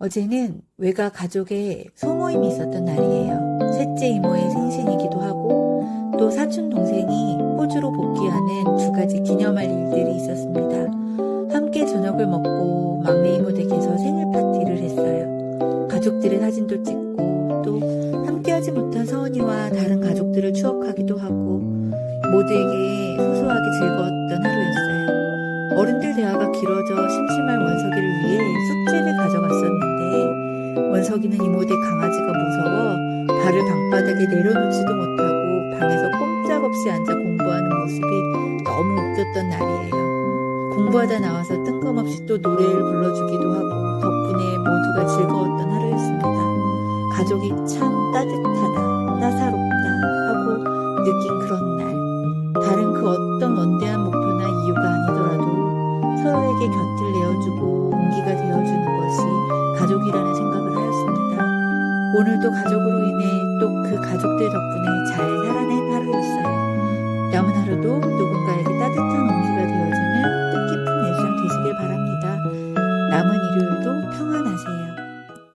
어제는 외가 가족의 소모임이 있었던 날이에요. 셋째 이모의 생신이기도 하고 또 사촌 동생이 호주로 복귀하는 두 가지 기념할 일들이 있었습니다. 함께 저녁을 먹고 막내 이모 댁에서 생일 파티를 했어요. 가족들의 사진도 찍고 또 함께하지 못한 서은이와 다른 가족들을 추억하기도 하고 모두에게 소소하게 즐거웠던 하루였어요. 어른들 대화가 길어져 심심 원석이는 이모댁 강아지가 무서워 발을 방바닥에 내려놓지도 못하고 방에서 꼼짝없이 앉아 공부하는 모습이 너무 웃겼던 날이에요. 공부하다 나와서 뜬금없이 또 노래를 불러주기도 하고 덕분에 모두가 즐거웠던 하루였습니다. 가족이 참 따뜻하다, 따사롭다 하고 느낀 그런 날. 다른 그 어떤 원대한 목표나 이유가 아니더라도 서로에게 곁을 내어주고 온기가 되어주는 것이 오늘도 가족으로 인해 또 그 가족들 덕분에 잘 살아낸 하루였어요. 남은 하루도 누군가에게 따뜻한 온기가 되어주는 뜻깊은 일상 되시길 바랍니다. 남은 일요일도 평안하세요.